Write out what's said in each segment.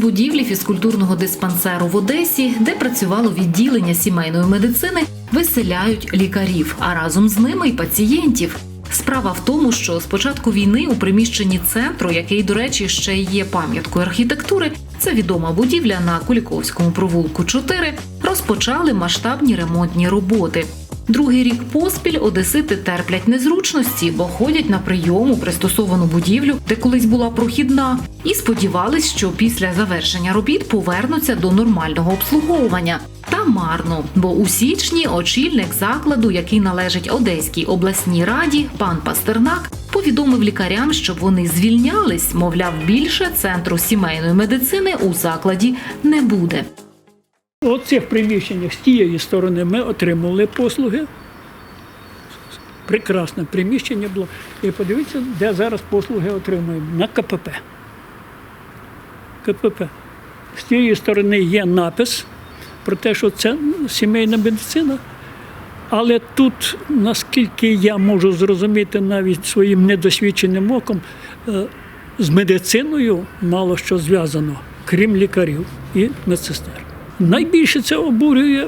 будівлі фізкультурного диспансеру в Одесі, де працювало відділення сімейної медицини, виселяють лікарів, а разом з ними й пацієнтів. Справа в тому, що з початку війни у приміщенні центру, який, до речі, ще є пам'яткою архітектури, це відома будівля на Куліковському провулку 4, розпочали масштабні ремонтні роботи. Другий рік поспіль одесити терплять незручності, бо ходять на прийом у пристосовану будівлю, де колись була прохідна, і сподівались, що після завершення робіт повернуться до нормального обслуговування. Та марно, бо у січні очільник закладу, який належить Одеській обласній раді, пан Пастернак, повідомив лікарям, щоб вони звільнялись, мовляв, більше центру сімейної медицини у закладі не буде. У цих приміщеннях з тієї сторони ми отримували послуги. Прекрасне приміщення було. І подивіться, де зараз послуги отримуємо на КПП. КПП. З тієї сторони є напис про те, що це сімейна медицина. Але тут, наскільки я можу зрозуміти навіть своїм недосвідченим оком, е, з медициною мало що зв'язано, крім лікарів і медсестер. Найбільше це обурює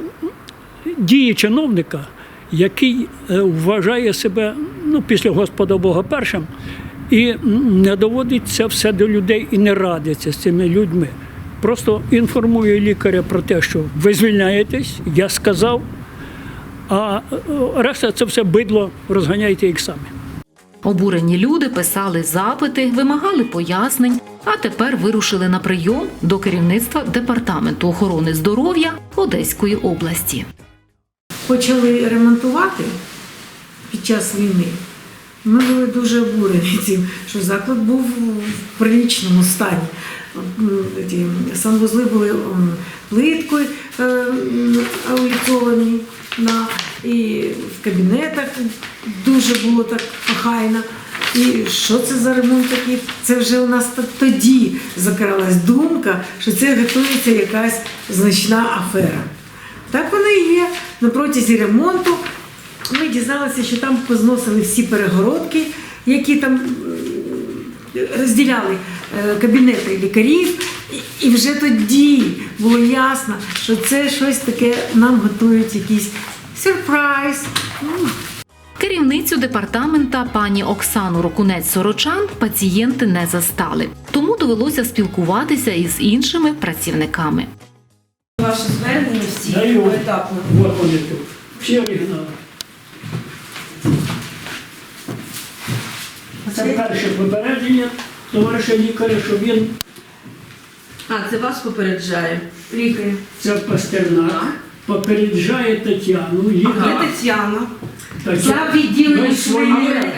дії чиновника, який е, вважає себе ну, після Господа Бога першим і не доводить це все до людей і не радиться з цими людьми. Просто інформує лікаря про те, що ви звільняєтесь, я сказав, а е, решта це все бидло розганяйте їх самі. Обурені люди писали запити, вимагали пояснень, а тепер вирушили на прийом до керівництва департаменту охорони здоров'я Одеської області. почали ремонтувати під час війни, ми були дуже обурені цим, що заклад був в прилічному стані. Санвузли були плиткою е, на, і в кабінетах дуже було так охайно. І що це за ремонт такий? Це вже у нас тоді закралась думка, що це готується якась значна афера. Так воно і є. На протязі ремонту ми дізналися, що там позносили всі перегородки, які там розділяли е, кабінети лікарів. І- вже тоді було ясно, що це щось таке нам готують якийсь сюрприз. Керівницю департамента пані Оксану Рокунець Сорочан пацієнти не застали, тому довелося спілкуватися із іншими працівниками. Ваше звернення всі поетапно. Всі оригінали. Це перше попередження товариша лікаря, що він А, це вас попереджає. лікар. це пастернак, попереджає Тетяну, Де лікар. Тетяна? Я в відділенні Ми свої,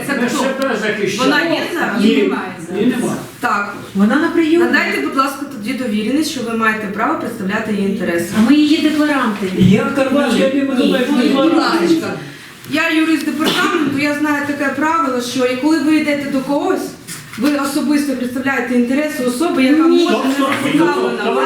Це ми хто? себе захищаємо. Вона є зараз? Ні, Її немає її нема. Так. Вона на прийомі. Надайте, будь ласка, тоді довіреність, що ви маєте право представляти її інтереси. А ми її декларанти. Я Карвазія не Миколаїв Ні, будь ласка. Я юрист департаменту, я знаю таке правило, що і коли ви йдете до когось, ви особисто представляєте інтереси особи, яка може не зацікавлена.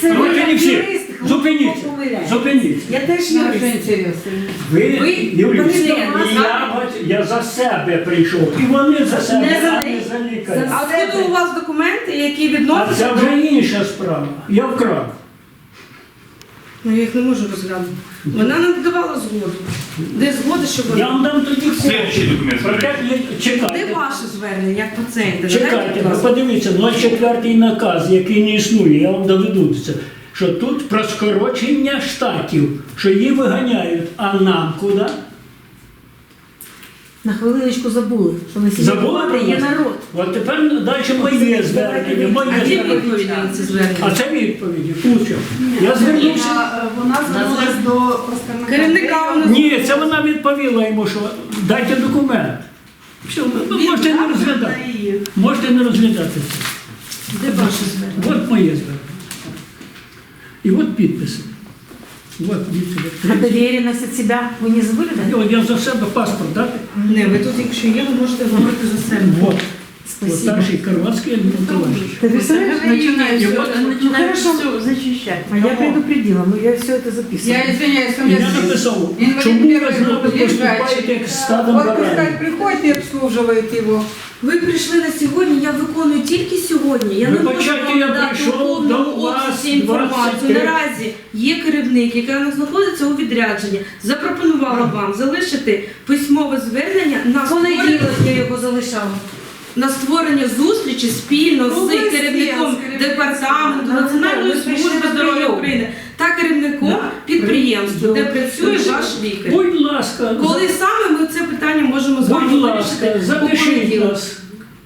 Це ви як юрист, Зупиніться. помиляєте. Зупиніться. Я теж юрист. Ви, Ви Юрій, прийшли, я, я за себе прийшов. І вони за себе, Не за а не за лікаря. А откуда у вас документи, які А відносяться це вже інша справа. Я вкрав. Ну, я їх не можу розглянути. Вона не давала згоду. Де згода, що Я вам дам тоді Слідуючий копію. документ, Де ваше звернення як пацієнта? Чекайте, подивіться, 04 наказ, який не існує, я вам доведу це. Що тут про скорочення штатів, що її виганяють, а нам куди? На хвилиночку забули, що сьогодні Забули про є нас? народ. От тепер далі моє звернення. А Моє звернення. це А це відповіді. Куча. Я звернувся. Вона звернулася до представника. Керівника Ні, це вона відповіла йому, що дайте документ. Все, ви можете не розглядати. Можете не розглядати це. Де ваше звернення? От моє звернення. І от підписи. От А відповідь. довіреність від себе ви не забули? да? От я за себе паспорт дати. Не, ви тут, якщо є, ви можете говорити за себе. Вот. Вот Спасибо. старший Карватский Андрей Николаевич. Ты представляешь? Начинаю, И все, вот- начинаю хорошо. все зачищать. А я предупредила, ну я все это Я записывала. извиняюсь, у І меня я здесь написав, инвалид чому ви первой з нами группы поступаєте лежачий. як з стадом Вот баранів? пускай приходит и обслуживает его. Ви прийшли на сьогодні, я виконую тільки сьогодні. Я не можу Вибачайте, вам я дати прийшов у повному до вас обсязі інформацію. 23. Наразі є керівник, який у нас знаходиться у відрядженні, запропонувала вам залишити письмове звернення на Понеділок створення, я його залишала. на створення зустрічі спільно Ну, з керівником з керівником. департаменту Да, Національної прийшли служби на здоров'я прийом. України та керівником підприємства, де працює ваш лікар. Будь ласка, Коли саме ми це питання можемо з вами будь ласка, вирішити? Запишіть нас.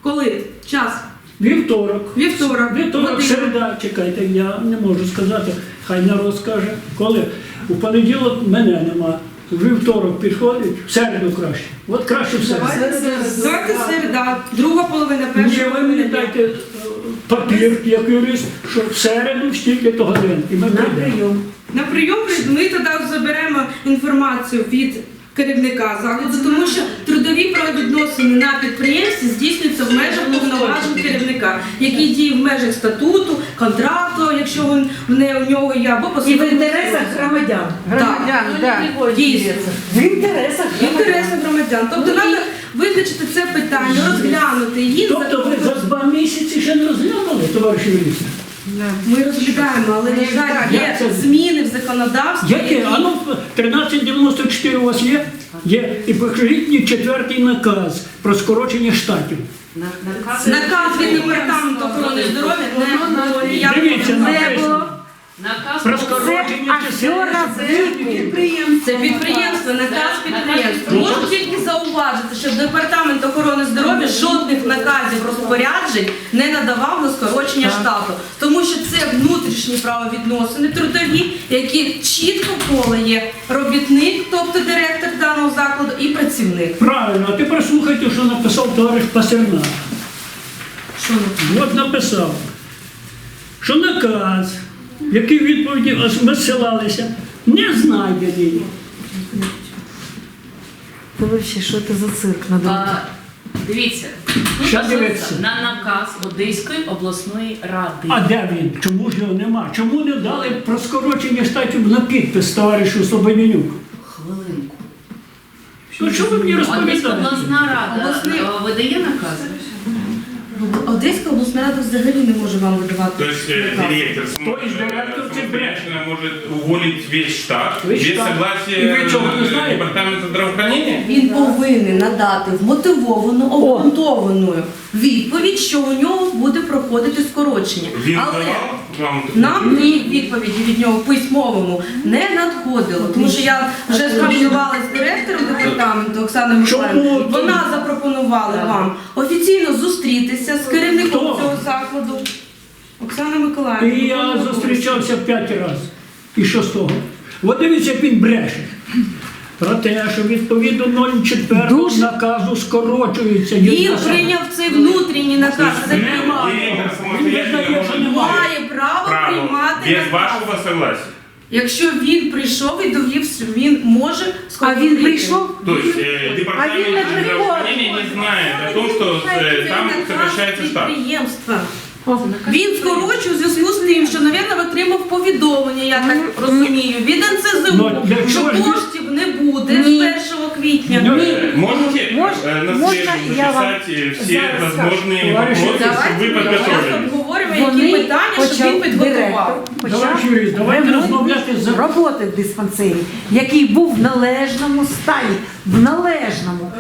Коли? Час. Вівторок. Вівторок. Вівторок, середа, чекайте, я не можу сказати, хай народ скаже. Коли? У понеділок мене нема. Вівторок підходить, в середу краще. От краще в середу. Давайте середа, друга половина, Ні, перша ви мені дайте папір, як юрист, що в середу стільки то годин. І ми На прийдемо. прийом. На прийом ми тоді заберемо інформацію від керівника закладу, тому що трудові правовідносини на підприємстві здійснюються в межах повноважень керівника, який діє в межах статуту, контракту, якщо він в не у нього є, або І в інтересах громадян. Так, дійсно. В інтересах В інтересах громадян. Тобто треба визначити це питання, розглянути її. Тобто ви місяці ще не розглянули, товариші юристи? Ми розглядаємо, але на жаль, є це? зміни в законодавстві. Яке? А ну 1394 у вас є? Є. І покажіть мені четвертий наказ про скорочення штатів. Наказ від департаменту охорони здоров'я не було. Дивіться, не написано. було. Про скорочення чисельності. Це підприємство, наказ підприємства. Можу тільки зауважити, що департамент охорони здоров'я жодних наказів розпоряджень не надавав на скорочення штату, тому що це внутрішні правовідносини трудові, які чітко поле є робітник, тобто директор даного закладу, і працівник. Правильно, а тепер слухайте, що написав товариш Пасерна. Що? От написав, що наказ, який відповіді ми зсилалися, не знайдений. Це взагалі, що це за цирк на дорозі? А, Дивіться, тут Що дивиться? на наказ Одеської обласної ради. А де він? Чому ж його нема? Чому не дали про скорочення штатів на підпис товаришу Слободянюк? Хвилинку. Ну що ви мені Одеська розповідаєте? обласна рада Обласний- е, видає накази? Одеська обласна рада взагалі не може вам видавати. То есть э, наказ. директор То есть сможет, директор э, це самостоятельно может уволить весь штат Весь без штат. согласия И вы чего, не э, знаете? департамента здравоохранения? Він повинен надати вмотивовану, обґрунтовану відповідь, що у нього буде проходити скорочення. Він Але давав вам таку Нам ні відповіді від нього письмовому не надходило, тому що я вже спілкувалася з директором департаменту Оксаною? Миколаївною. Вона запропонувала вам офіційно зустрітися з керівником Хто? цього закладу. Оксана Миколаївна. І я зустрічався п'ять разів. І що з того? От дивіться, як він бреше. Про те, що відповідно 0,4 Дуже. наказу скорочується. Він єдина прийняв цей внутрішній наказ. Це. Директор Він визнає, що немає. має право право приймати без наказ. вашего согласия. Якщо він прийшов і довів, він може А він прийшов? То есть э, департамент А він не приходить. здравоохранения не знает о том, что э, там сокращается штат. підприємства. Він скорочує у зв'язку з тим, що, мабуть, отримав повідомлення, я так розумію, від НЦЗУ, Ну, для що чого ж ви- коштів не буде Ні. з 1 квітня. Ну, Э, Можете Мож- э, на можно среду я вам записать э, все зараз возможные Товарищи, вопросы, чтобы Давайте вы ми зараз подготовились? обговоримо, які Вони питання, щоб почав він підготував. директор, Товариш юрист, давайте ремонт розмовляти за роботи в диспансері, який був в належному стані. В належному.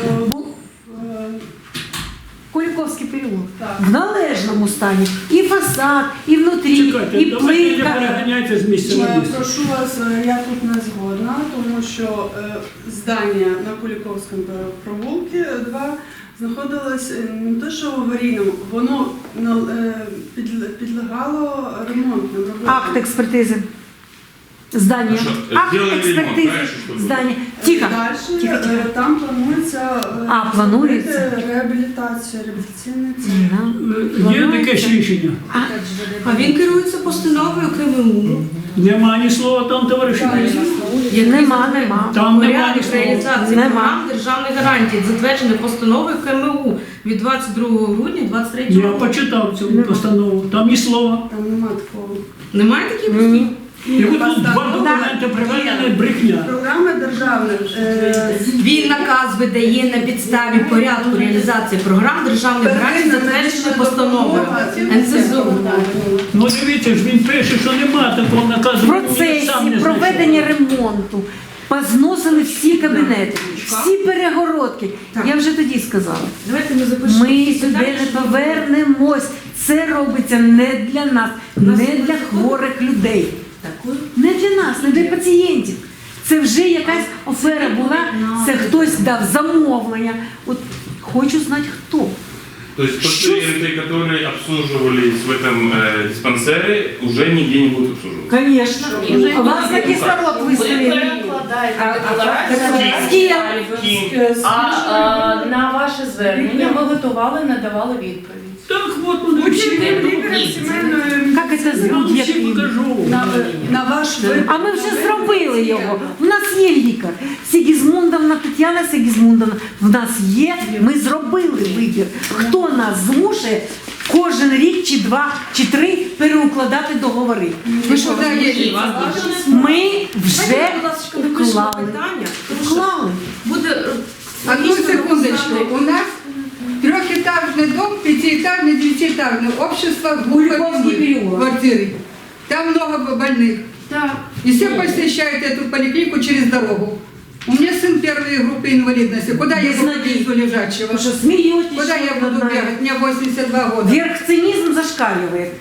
Куліковський переулок. В належному стані. І фасад, і внутрі, Чекайте, і давайте не плитка. переганяйте з місця на Е, місце. Прошу вас, е, я тут не згодна, тому що е, здання на Куліковському провулку 2 знаходилось е, не то, що в аварійному, воно на- е, підл- підлягало ремонтним роботам. Акт експертизи. Здання. Що, Акт зробили ремонт, експертизи. дальше? Здання. Тихо. Далі Тихо, тихо. е, там планується е, А, планується? зробити реабілітацію, реабілітаційний центр. Да. Є якесь рішення? А він керується постановою КМУ. Нема ні слова там, товариш юрист. який Нема, нема. Там нема Порядок ні слова. реалізації Нема. програм державної гарантії, затверджений постановою КМУ від 22 грудня 23 Я року. почитав цю постанову, там ні слова. Там нема такого. Немає таких постанов? І от тут два документи приведені брехня. Програми державних е, Він наказ видає на підставі порядку реалізації програм державних грантів, затвердженої постановою НСЗУ. Ну дивіться ж, він пише, що нема такого наказу. В процесі проведення ремонту позносили всі кабінети, всі перегородки. Я вже тоді сказала. Давайте ми запишемо. Ми сюди не повернемось. Це робиться не для нас, не для хворих людей. Такою Не для нас, не для пацієнтів. Це вже якась афера була, це хтось дав замовлення. От хочу знати хто. То есть Что пациенты, которые обслуживались в этом э, диспансере, уже нигде не будут обслуживаться. Звісно. А вас на кислород ви виставили. перекладаєте А- а- декларацію. а- з ким? Ким? А, а на ваше звернення ми готували, надавали відповідь. Так от вони всі. Учитель лікаря Ні. сімейної Як вам зробити? покажу. на, на ваш вибір. А ми вже зробили його. У нас є лікар. Сігізмундовна Тетяна Сігізмундовна. В нас є. Ми зробили вибір. Хто нас змушує кожен рік чи два чи три переукладати договори? Ви що? Вас дуже Ми вже Давайте, будь ласка, напишемо питання, буде е, Одну логічно секундочку. У пятиэтажный, девятиэтажный. Общество Куликовский глухонемых переулок. квартиры. Там много больных. Так. И все посещают эту поликлинику через дорогу. У меня сын первой группы инвалидности. Куда я Без буду ноги. везу лежачего? Ви що смієтесь? Куда я буду бегать? Мне 82 года. Вверх цинизм зашкалює.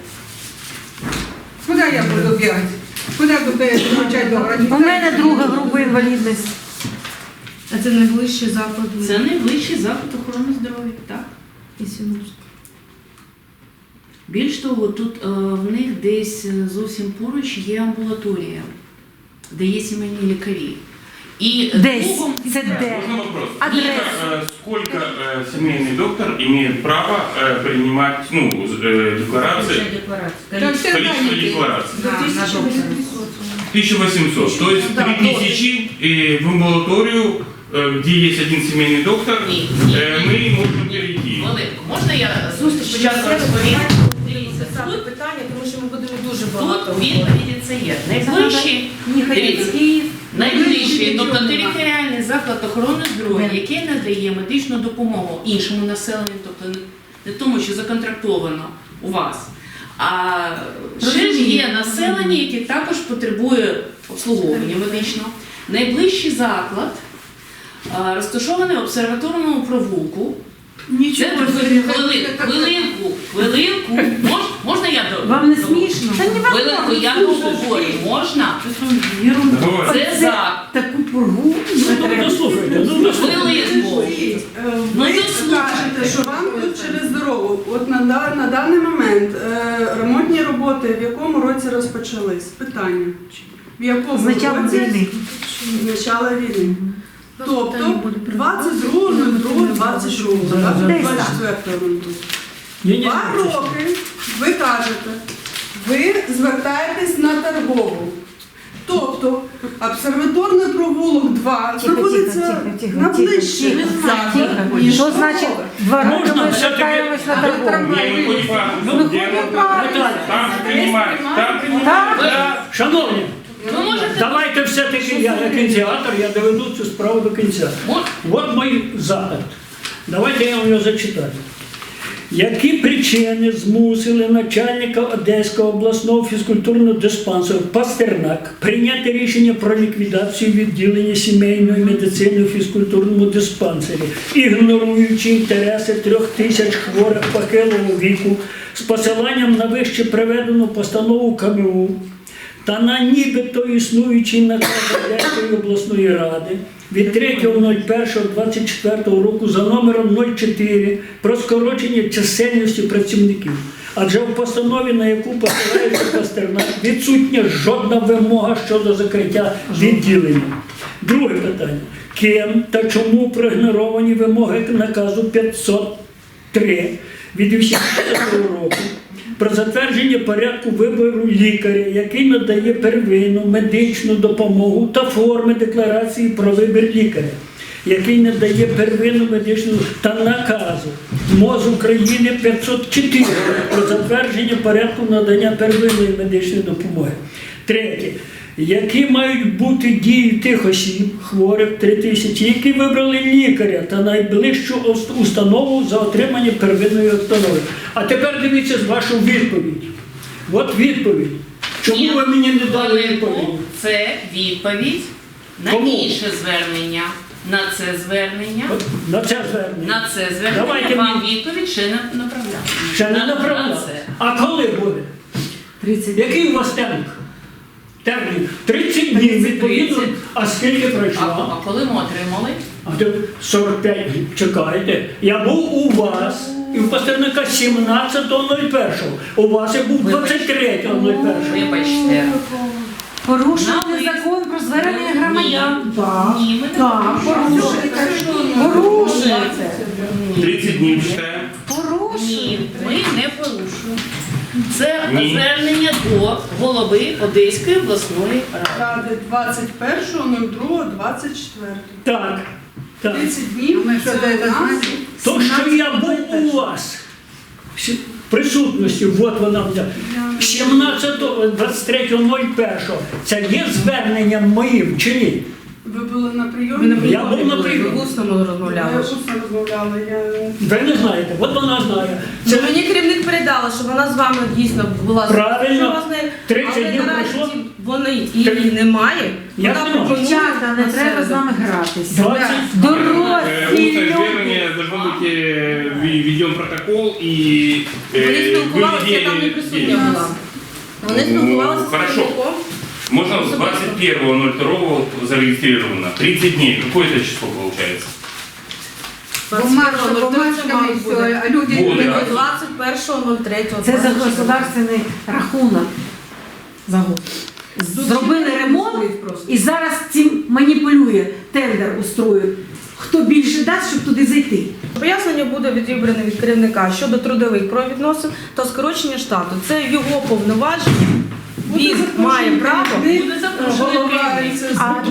Куда я буду бегать? Куда буду получать договор? У мене друга група інвалідності. А це найближчий заклад. Це найближчий заклад охорони здоров'я, так? Більш того, тут е, в них десь е, зовсім поруч є амбулаторія, де є сімейні лікарі. І Десь. другом- Це де? Можно вопрос? Адрес. Сколько, э, Сколько э, семейный доктор имеет право э, принимать ну, э, декларации, Там все количество заняты. деклараций? На, на доктора. 1800. То есть Да, 3000 и в амбулаторию, э, где есть один семейный доктор, Ні, ні, э, ні. мы можем перейти. Хвилинку, можна я Зустріч спочатку початку розповім? Дивіться, тут питання, тому що ми будемо дуже багато. Тут відповіді це є. Найближчий, дивіться, тобто територіальний заклад охорони здоров'я, який надає медичну допомогу іншому населенню, тобто не- не тому, що законтрактовано у вас. А ще ж є населення, яке також потребує обслуговування медичного. Найближчий заклад розташований в обсерваторному провулку. Це хвилинку, хвилинку, хвилинку. Мож, можна я до Вам не смішно? Та не Хвилинку, я договорю, можна? Давай. Це за Таку пургу. Ну, ну, дослухайте, ну, дослухайте. хвилинку. Е, Ну, Ви кажете, що вам тут через дорогу. От на, да- на даний момент е, ремонтні роботи в якому році розпочались? Питання. В якому З начала році? війни. З начала війни. Тобто 22, 02, 22, 24 Ні, ні, Два роки ви кажете, ви звертаєтесь на торгову. Тобто обсерваторний провулок 2 Тихо, знаходиться на заклад, Що значить два роки ми звертаємось на торгову? Ну. Шановні, давайте все-таки я як ініціатор, я доведу цю справу до кінця. Мож- От мій запит. Давайте я вам його зачитаю. Які причини змусили начальника Одеського обласного фізкультурного диспансеру Пастернак прийняти рішення про ліквідацію відділення сімейної медицини у фізкультурному диспансері, ігноруючи інтереси трьох тисяч хворих похилого віку з посиланням на вище приведену постанову КМУ та на нібито існуючий наказ Одеської обласної ради від 3.01.24 року за номером 04 про скорочення чисельності працівників. Адже в постанові, на яку посилається Пастернак, відсутня жодна вимога щодо закриття відділення. Друге питання. Ким та чому проігноровані вимоги наказу 503 від 80 року про затвердження порядку вибору лікаря, який надає первинну медичну допомогу та форми декларації про вибір лікаря, який надає первинну медичну та наказу МОЗ України 504 про затвердження порядку надання первинної медичної допомоги. Третє. Які мають бути дії тих осіб, хворих 3 тисячі, які вибрали лікаря та найближчу установу за отримання первинної установи. А тепер дивіться вашу відповідь. От відповідь. Чому ви мені не дали відповідь? Це відповідь на Кому? інше звернення. На це звернення. На це звернення. На це звернення Давайте вам мені- відповідь ще не направляємо. Ще не На- направляли. на це. А коли буде? 30 Який у вас термін? Термін 30 днів відповідно. А скільки пройшло? а коли ми отримали? А то 45 днів. Чекайте. Я був у вас і в Пастерника 17.01. У вас я був 23.01. Вибачте. Порушувати закон про звернення громадян. Ні. Так, так, порушуєте. Порушуєте. 30 днів. Ні, Порушуєте. ми не порушуємо. Це Ні. звернення до голови Одеської обласної ради. Ради 21.02.24. Так. Так. 30 днів. Ми що, це це у нас знаємо? То, що я був у вас в присутності, от вона взяла. 17.23.01. Це є зверненням моїм чи ні? Ви були на прийомі? Я був на Ви прийомі. усно Я розмовляли. усно розмовляла. Я... Ви не знаєте, от вона знає. Це Це мені керівник передала, що вона з вами дійсно була Правильно. що у вас не- 30 але днів наразі пройшло. Вони і Три- немає. Як Вона немає? пропонує Дівчата, не на треба з середу. нами гратися. 20 Э, Дорослі Устное люди. звернение должно быть э, вве- введен протокол и э, Вони спілкувалися, я там не выведение присутня денег. була. Вони Ну, спілкувалися з хорошо. керівником. Можно с 21.02 зарегистрировано. 30 дней. Какое это число получается? Бумажка, бумажками все, а люди Буде. не 21.03. Це за государственний рахунок. За год. Зробили ремонт і зараз цим маніпулює, тендер устроює. Хто більше дасть, щоб туди зайти? Пояснення буде відібране від керівника щодо трудових правовідносин та скорочення штату. Це його повноваження. Він має право. Голова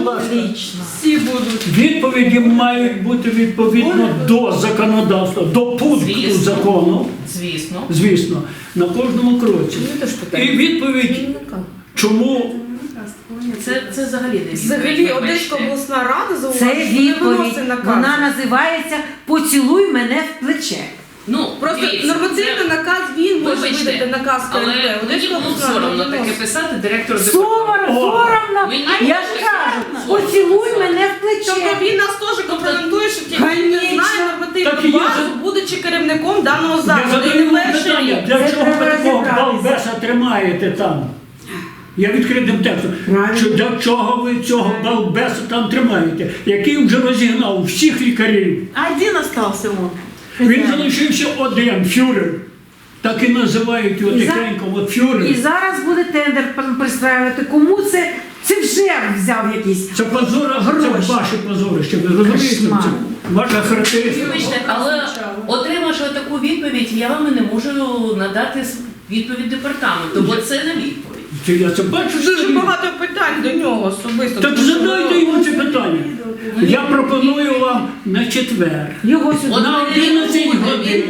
Отлично. Всі будуть. Відповіді мають бути відповідно до законодавства, до пункту Звісно. закону, Звісно. звісно, на кожному кроці. Ну, це. І відповідь, чому Це, це взагалі не Взагалі Одеська обласна рада Це зауважує, що не відповідь. виносить наказ. Вона називається Поцілуй мене в плече. Ну, Просто дивіться, нормативний це- наказ він може Вибачте, видати наказ Але КНП. мені було соромно таке писати департаменту. соромно. Мені Я ж кажу, соромно. поцілуй мене в Тобто плече. він нас теж компрометує, що ті, хто не Конечно. знає Так і нормативну я базу, за- будучи керівником даного я закладу. І задаю вам перший питання, рік. для Це чого ви такого розібратися. балбеса тримаєте там? Я відкритим текстом. Правильно. Що для чого ви цього балбеса там тримаєте, який вже розігнав всіх лікарів? Один остался он. Він залишився один фюрер. Так і називають його тихенько, от фюрер. І зараз буде тендер пр- пристраювати. Кому це? Це вже взяв якийсь. Це позора, це Гроші. ваше позорище, ви розумієте? Це ваша характеристика. Але отримавши таку відповідь, я вам не можу надати відповідь департаменту, бо це не відповідь. Це я це бачу. Дуже багато питань до нього особисто. Так задайте йому це питання. Я пропоную вам на четвер. Його сюди. На 11 годин.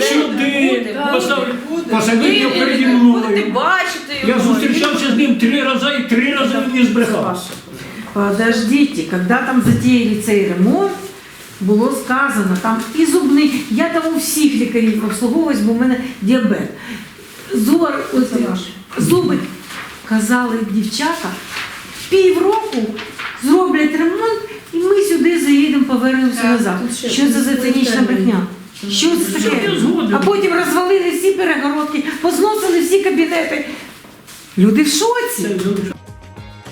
Сюди. Поставлю. Його переді будете мною. бачити Я його. зустрічався з ним три рази і три рази він мені збрехав. Подождите, когда там затеяли цей ремонт, було сказано, там і зубний, я там у всіх лікарів обслуговуюсь, бо в мене діабет. Зор, от, зуби, казали дівчата, півроку зроблять ремонт, і ми сюди заїдемо, повернемося назад. Що це за цинічна брехня? Що це таке? А потім розвалили всі перегородки, позносили всі кабінети. Люди в шоці.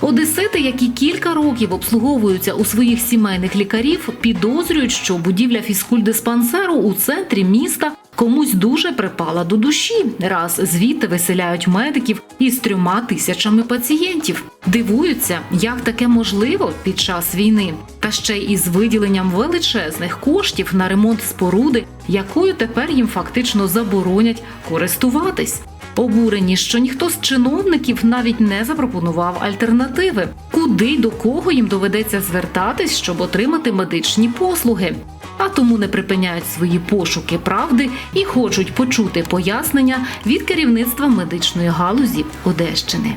Одесити, які кілька років обслуговуються у своїх сімейних лікарів, підозрюють, що будівля фізкульдиспансеру у центрі міста комусь дуже припала до душі, раз звідти виселяють медиків із трьома тисячами пацієнтів. Дивуються, як таке можливо під час війни, та ще й із виділенням величезних коштів на ремонт споруди, якою тепер їм фактично заборонять користуватись. Обурені, що ніхто з чиновників навіть не запропонував альтернативи, куди й до кого їм доведеться звертатись, щоб отримати медичні послуги. А тому не припиняють свої пошуки правди і хочуть почути пояснення від керівництва медичної галузі Одещини.